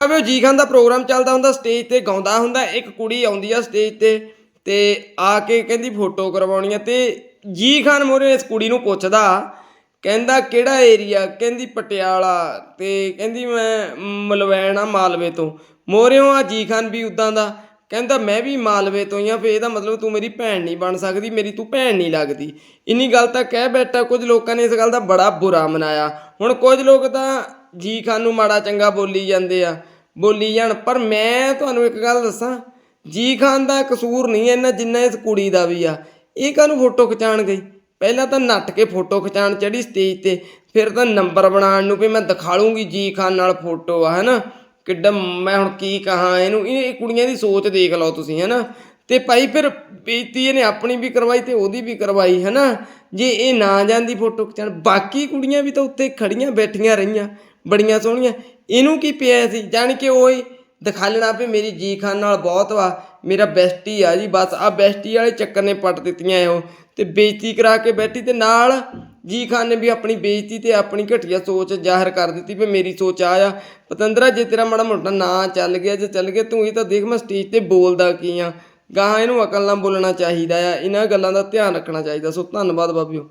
ਆਵੇ ਜੀ ਖਾਨ ਦਾ ਪ੍ਰੋਗਰਾਮ ਚੱਲਦਾ ਹੁੰਦਾ, ਸਟੇਜ ਤੇ ਗਾਉਂਦਾ ਹੁੰਦਾ, ਇੱਕ ਕੁੜੀ ਆਉਂਦੀ ਆ ਸਟੇਜ ਤੇ ਤੇ ਆ ਕੇ ਕਹਿੰਦੀ ਫੋਟੋ ਕਰਵਾਉਣੀ ਆ, ਤੇ ਜੀ ਖਾਨ ਮੋਰੇ ਇਸ ਕੁੜੀ ਨੂੰ ਪੁੱਛਦਾ, ਕਹਿੰਦਾ ਕਿਹੜਾ ਏਰੀਆ? ਕਹਿੰਦੀ ਪਟਿਆਲਾ, ਤੇ ਕਹਿੰਦੀ ਮੈਂ ਮਲਵੈਣ ਆ ਮਾਲਵੇ ਤੋਂ। ਮੋਰਿਓ ਆ ਜੀ ਖਾਨ ਵੀ ਉਦਾਂ ਦਾ, ਕਹਿੰਦਾ ਮੈਂ ਵੀ ਮਾਲਵੇ ਤੋਂ ਹੀ ਆ ਫੇ ਇਹਦਾ ਮਤਲਬ ਤੂੰ ਮੇਰੀ ਭੈਣ ਨਹੀਂ ਬਣ ਸਕਦੀ, ਮੇਰੀ ਤੂੰ ਭੈਣ ਨਹੀਂ ਲੱਗਦੀ। ਇੰਨੀ ਗੱਲ ਤਾਂ ਕਹਿ ਬੈਠਾ, ਕੁਝ ਲੋਕਾਂ ਨੇ ਇਸ ਗੱਲ ਦਾ ਬੜਾ ਬੁਰਾ ਮਨਾਇਆ। ਹੁਣ ਕੁਝ ਲੋਕ ਤਾਂ ਜੀ ਖਾਨ ਨੂੰ ਮਾੜਾ ਚੰਗਾ ਬੋਲੀ ਜਾਂਦੇ ਆ, ਬੋਲੀ ਜਾਣ, ਪਰ ਮੈਂ ਤੁਹਾਨੂੰ ਇੱਕ ਗੱਲ ਦੱਸਾਂ, ਜੀ ਖਾਨ ਦਾ ਕਸੂਰ ਨਹੀਂ ਇੰਨਾ ਜਿੰਨਾ ਇਸ ਕੁੜੀ ਦਾ ਵੀ ਆ। ਇਹ ਕਾਹਨੂੰ ਫੋਟੋ ਖਿਚਾਣ ਗਈ? ਪਹਿਲਾਂ ਤਾਂ ਨੱਟ ਕੇ ਫੋਟੋ ਖਿਚਾਣ ਚੜੀ ਸਟੇਜ ਤੇ, ਫਿਰ ਤਾਂ ਨੰਬਰ ਬਣਾਉਣ ਨੂੰ ਵੀ ਮੈਂ ਦਿਖਾ ਲੂੰਗੀ ਜੀ ਖਾਨ ਨਾਲ ਫੋਟੋ ਆ, ਹੈਨਾ? ਕਿੱਡਾ ਮੈਂ ਹੁਣ ਕੀ ਕਹਾਂ ਇਹਨੂੰ? ਇਹ ਇਹ ਕੁੜੀਆਂ ਦੀ ਸੋਚ ਦੇਖ ਲਓ ਤੁਸੀਂ, ਹੈਨਾ? ਤੇ ਭਾਈ ਫਿਰ ਬੇਤੀ ਇਹਨੇ ਆਪਣੀ ਵੀ ਕਰਵਾਈ ਤੇ ਉਹਦੀ ਵੀ ਕਰਵਾਈ, ਹੈਨਾ? ਜੇ ਇਹ ਨਾ ਜਾਂਦੀ ਫੋਟੋ ਖਿਚਾਣ ਬਾਕੀ ਕੁੜੀਆਂ ਵੀ ਤਾਂ ਉੱਥੇ ਖੜੀਆਂ ਬੈਠੀਆਂ ਰਹੀਆਂ। ਬੜੀਆਂ ਸੋਹਣੀਆਂ। ਇਹਨੂੰ ਕੀ ਪਿਆ ਸੀ? ਜਾਣ ਕਿ ਉਹ ਹੀ ਦਿਖਾ ਲੈਣਾ ਵੀ ਮੇਰੀ ਜੀ ਖਾਨ ਨਾਲ ਬਹੁਤ ਵਾ, ਮੇਰਾ ਬੈਸਟੀ ਆ ਜੀ ਬਸ। ਆ ਬੈਸਟੀ ਵਾਲੇ ਚੱਕਰ ਨੇ ਪੱਟ ਦਿੱਤੀਆਂ ਇਹੋ। ਤੇ ਬੇਇੱਜ਼ਤੀ ਕਰਾ ਕੇ ਬੈਠੀ ਤੇ ਨਾਲ ਜੀ ਖਾਨ ਨੇ ਵੀ ਆਪਣੀ ਬੇਇੱਜ਼ਤੀ ਤੇ ਆਪਣੀ ਘਟੀਆ ਸੋਚ ਜ਼ਾਹਰ ਕਰ ਦਿੱਤੀ ਵੀ ਮੇਰੀ ਸੋਚ ਆ ਆ ਪਤੰਦਰਾ, ਜੇ ਤੇਰਾ ਮਾੜਾ ਮੋਟਾ ਨਾਂ ਚੱਲ ਗਿਆ, ਜੇ ਚੱਲ ਗਿਆ, ਤੂੰ ਇਹ ਤਾਂ ਦੇਖ ਮੈਂ ਸਟੇਜ ਤੇ ਬੋਲਦਾ ਕੀ ਆ। ਗਾਹਾਂ ਇਹਨੂੰ ਅਕਲ ਨਾਲ ਬੋਲਣਾ ਚਾਹੀਦਾ ਆ। ਇਹਨਾਂ ਗੱਲਾਂ ਦਾ ਧਿਆਨ ਰੱਖਣਾ ਚਾਹੀਦਾ। ਸੋ ਧੰਨਵਾਦ ਬਾਬਿਓ।